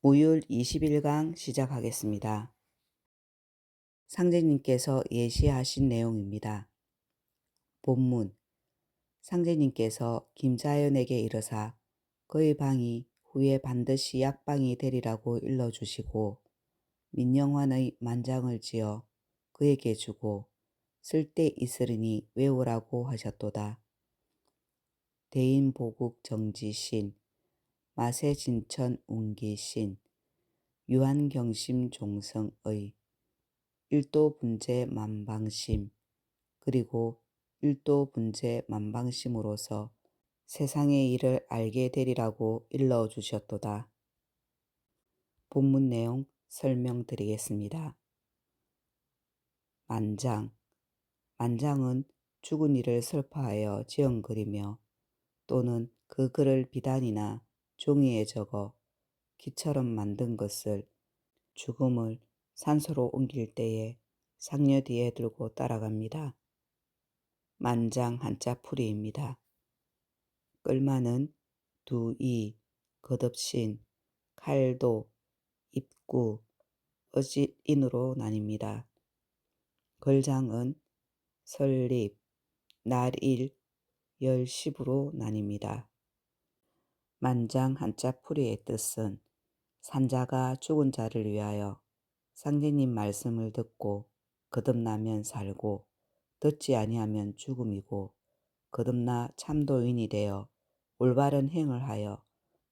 무율 21강 시작하겠습니다. 상제님께서 예시하신 내용입니다. 본문 상제님께서 김자연에게 이르사 그의 방이 후에 반드시 약방이 되리라고 일러주시고 민영환의 만장을 지어 그에게 주고 쓸때 있으리니 외우라고 하셨도다. 대인 보국 정지신 마세 진천 운기신 유한경심 종성의 일도 분재 만방심 그리고 일도 분재 만방심으로서 세상의 일을 알게 되리라고 일러 주셨도다. 본문 내용 설명드리겠습니다. 만장 만장은 죽은 이를 슬퍼하여 지은 글이며 또는 그 글을 비단이나 종이에 적어 기처럼 만든 것을 죽음을 산소로 옮길 때에 상녀 뒤에 들고 따라갑니다. 만장 한자 풀이입니다. 끌마는 두이, 거듭신, 칼도, 입구, 어짓인으로 나뉩니다. 걸장은 설립, 날일, 열십으로 나뉩니다. 만장 한자 풀이의 뜻은 산자가 죽은 자를 위하여 상제님 말씀을 듣고 거듭나면 살고 듣지 아니하면 죽음이고 거듭나 참도인이 되어 올바른 행을 하여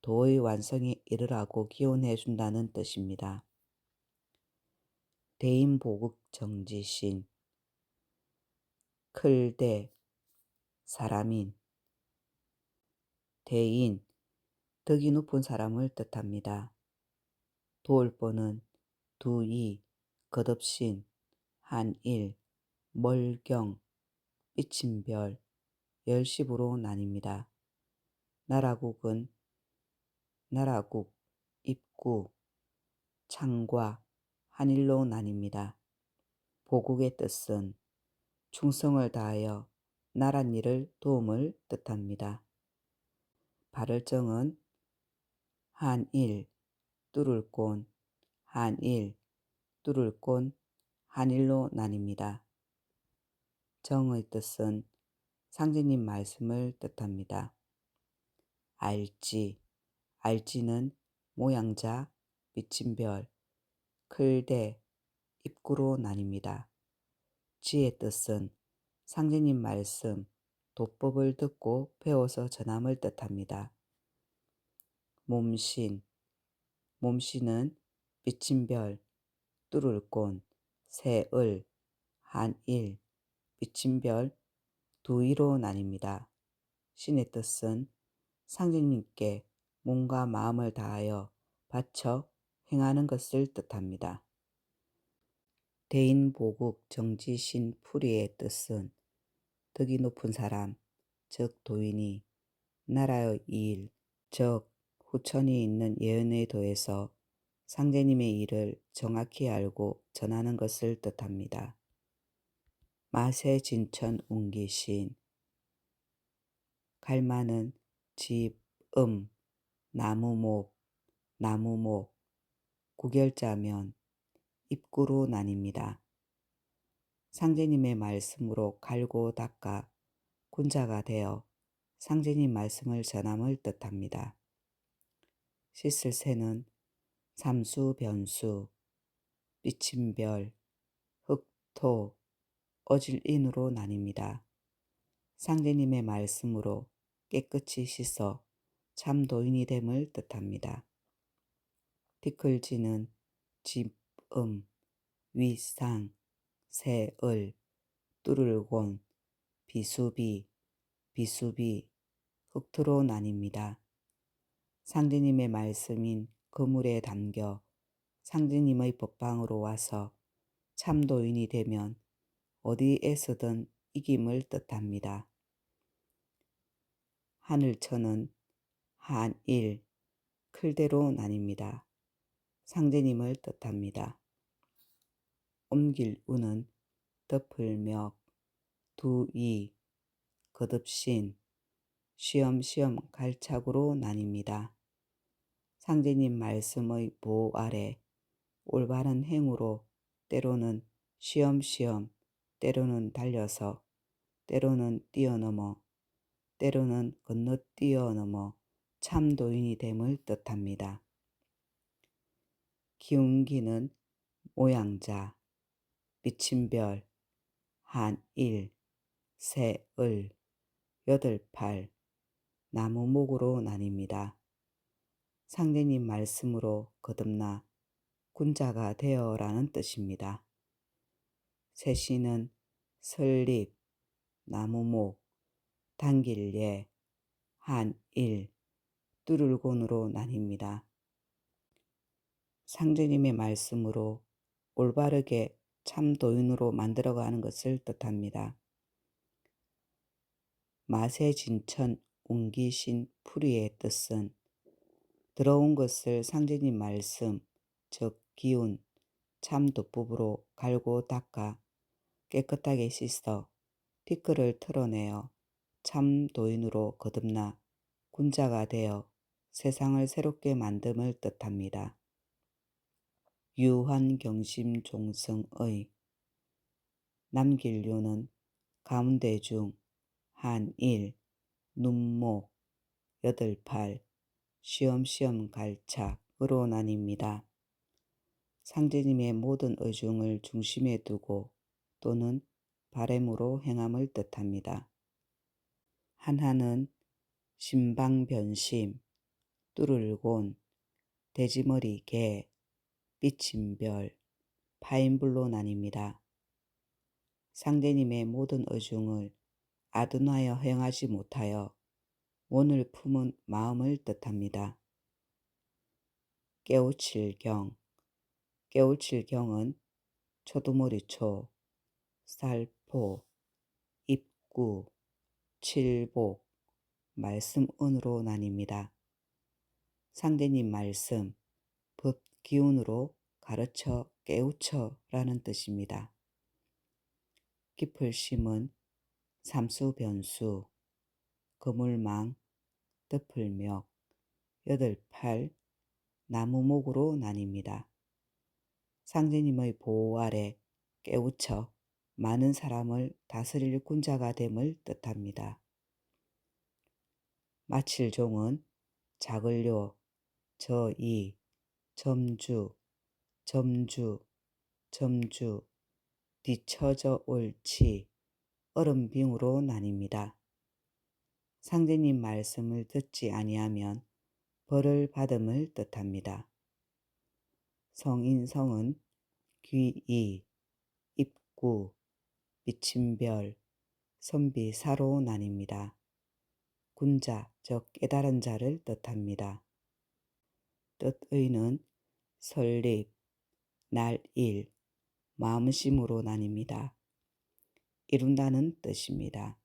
도의 완성에 이르라고 기원해 준다는 뜻입니다. 대인보국 정지신 클대 사람인 대인 덕이 높은 사람을 뜻합니다. 도울보는 두이, 거듭신, 한일, 멀경, 삐친별, 열십으로 나뉩니다. 나라국은 나라국, 입구, 창과, 한일로 나뉩니다. 보국의 뜻은 충성을 다하여 나랏일을 도움을 뜻합니다. 발을정은 한일, 뚫을곤, 한일, 뚫을곤, 한일로 나뉩니다. 정의 뜻은 상제님 말씀을 뜻합니다. 알지, 알지는 모양자, 비침별, 클대, 입구로 나뉩니다. 지의 뜻은 상제님 말씀, 도법을 듣고 배워서 전함을 뜻합니다. 몸신, 몸신은 비침별, 뚫을곤, 새을, 한일, 비침별, 두이로 나뉩니다. 신의 뜻은 상제님께 몸과 마음을 다하여 바쳐 행하는 것을 뜻합니다. 대인보국 정지신 풀이의 뜻은 덕이 높은 사람, 즉 도인이 나라의 일, 즉 후천이 있는 예언의 도에서 상제님의 일을 정확히 알고 전하는 것을 뜻합니다. 마세 진천 웅기신 갈마는 집, 음, 나무목, 나무목, 구결자면 입구로 나뉩니다. 상제님의 말씀으로 갈고 닦아 군자가 되어 상제님 말씀을 전함을 뜻합니다. 씻을 새는 삼수, 변수, 비침별, 흑토, 어질인으로 나뉩니다. 상제님의 말씀으로 깨끗이 씻어 참 도인이 됨을 뜻합니다. 티클지는 집, 음, 위상, 새을, 뚜를곤, 비수비, 비수비, 흑토로 나뉩니다. 상제님의 말씀인 그물에 담겨 상제님의 법방으로 와서 참도인이 되면 어디에서든 이김을 뜻합니다. 하늘천은 한일, 클대로 나뉩니다. 상제님을 뜻합니다. 옮길 우는 덮을멱, 두이, 거듭신, 쉬엄쉬엄 갈착으로 나뉩니다. 상제님 말씀의 보호 아래 올바른 행으로 때로는 쉬엄쉬엄 때로는 달려서 때로는 뛰어넘어 때로는 건너 뛰어 넘어 참도인이 됨을 뜻합니다. 기운기는 모양자, 비침별, 한일, 새을, 여덟팔, 나무목으로 나뉩니다. 상대님 말씀으로 거듭나 군자가 되어라는 뜻입니다. 새씨는 설립, 나무목, 단길예, 한일, 뚜를곤으로 나뉩니다. 상제님의 말씀으로 올바르게 참도인으로 만들어가는 것을 뜻합니다. 마세 진천 옮기신 풀이의 뜻은 들어온 것을 상제님 말씀, 즉 기운, 참도법으로 갈고 닦아 깨끗하게 씻어 티끌을 털어내어 참 도인으로 거듭나 군자가 되어 세상을 새롭게 만듦을 뜻합니다. 유한경심종성의 남길류는 가운데 중 한일, 눈목, 여덟팔, 쉬엄쉬엄 갈착으로 나뉩니다. 상제님의 모든 의중을 중심에 두고 또는 바램으로 행함을 뜻합니다. 한하는 신방변심, 뚜를곤, 돼지머리 개, 삐침별, 파인불로 나뉩니다. 상제님의 모든 의중을 아둔하여 행하지 못하여 원을 품은 마음을 뜻합니다. 깨우칠 경 깨우칠 경은 초두머리초, 살포, 입구, 칠복, 말씀은으로 나뉩니다. 상대님 말씀, 법 기운으로 가르쳐 깨우쳐 라는 뜻입니다. 깊을 심은 삼수 변수, 그물망, 덮을멱, 여덟팔, 나무목으로 나뉩니다. 상제님의 보호 아래 깨우쳐 많은 사람을 다스릴 군자가 됨을 뜻합니다. 마칠종은 작을요, 저이, 점주, 점주, 점주, 뒤처져 옳지, 얼음빙으로 나뉩니다. 상제님 말씀을 듣지 아니하면 벌을 받음을 뜻합니다. 성인성은 귀이, 입구, 비침별, 선비사로 나뉩니다. 군자, 즉 깨달은 자를 뜻합니다. 뜻의는 설립, 날일, 마음심으로 나뉩니다. 이룬다는 뜻입니다.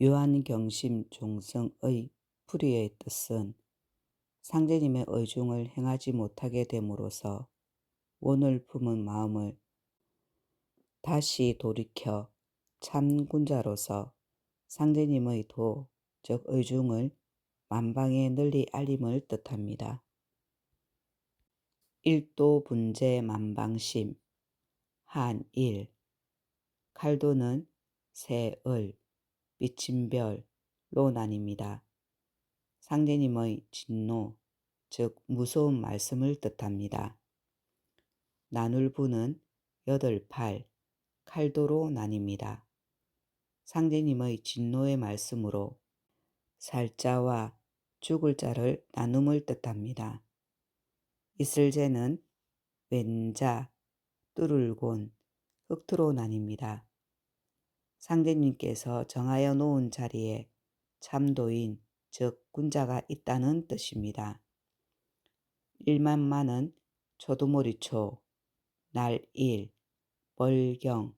요한경심 종성의 풀이의 뜻은 상제님의 의중을 행하지 못하게 됨으로써 원을 품은 마음을 다시 돌이켜 참군자로서 상제님의 도, 즉 의중을 만방에 널리 알림을 뜻합니다. 일도 분재 만방심 한일 칼도는 새을 비침별로 나뉩니다. 상대님의 진노 즉 무서운 말씀을 뜻합니다. 나눌부는 여덟 팔 칼도로 나뉩니다. 상대님의 진노의 말씀으로 살자와 죽을 자를 나눔을 뜻합니다. 이슬제는 왼자, 뚜를곤, 흑투로 나뉩니다. 상대님께서 정하여 놓은 자리에 참도인, 즉 군자가 있다는 뜻입니다. 일만만은 초두머리초, 날일, 벌경,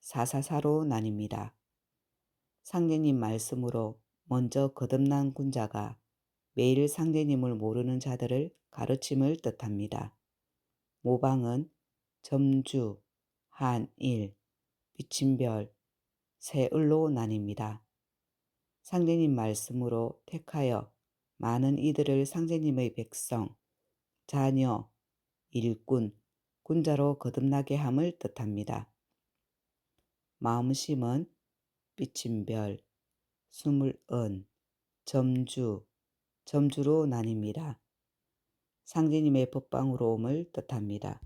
사사사로 나뉩니다. 상대님 말씀으로 먼저 거듭난 군자가 매일 상대님을 모르는 자들을 가르침을 뜻합니다. 모방은 점주, 한일, 비침별, 새을로 나뉩니다. 상대님 말씀으로 택하여 많은 이들을 상제님의 백성, 자녀, 일꾼, 군자로 거듭나게 함을 뜻합니다. 마음심은 삐침별, 스물 은, 점주, 점주로 나뉩니다. 상제님의 법방으로 옴을 뜻합니다.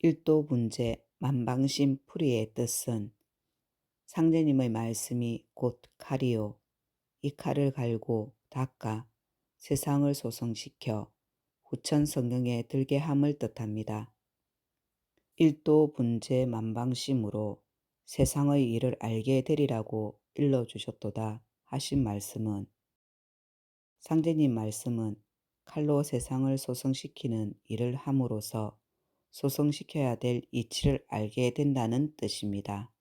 일도분재 만방심 풀이의 뜻은 상제님의 말씀이 곧 칼이요. 이 칼을 갈고 닦아 세상을 소성시켜 후천 성경에 들게 함을 뜻합니다. 일도 분재 만방심으로 세상의 일을 알게 되리라고 일러주셨도다 하신 말씀은 상제님 말씀은 칼로 세상을 소성시키는 일을 함으로써 소성시켜야 될 이치를 알게 된다는 뜻입니다.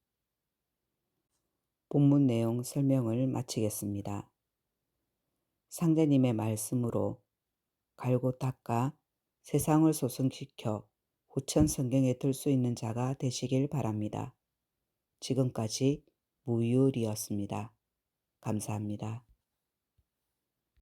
본문 내용 설명을 마치겠습니다. 상제님의 말씀으로 갈고 닦아 세상을 소성시켜 후천 성경에 들 수 있는 자가 되시길 바랍니다. 지금까지 무율이었습니다. 감사합니다.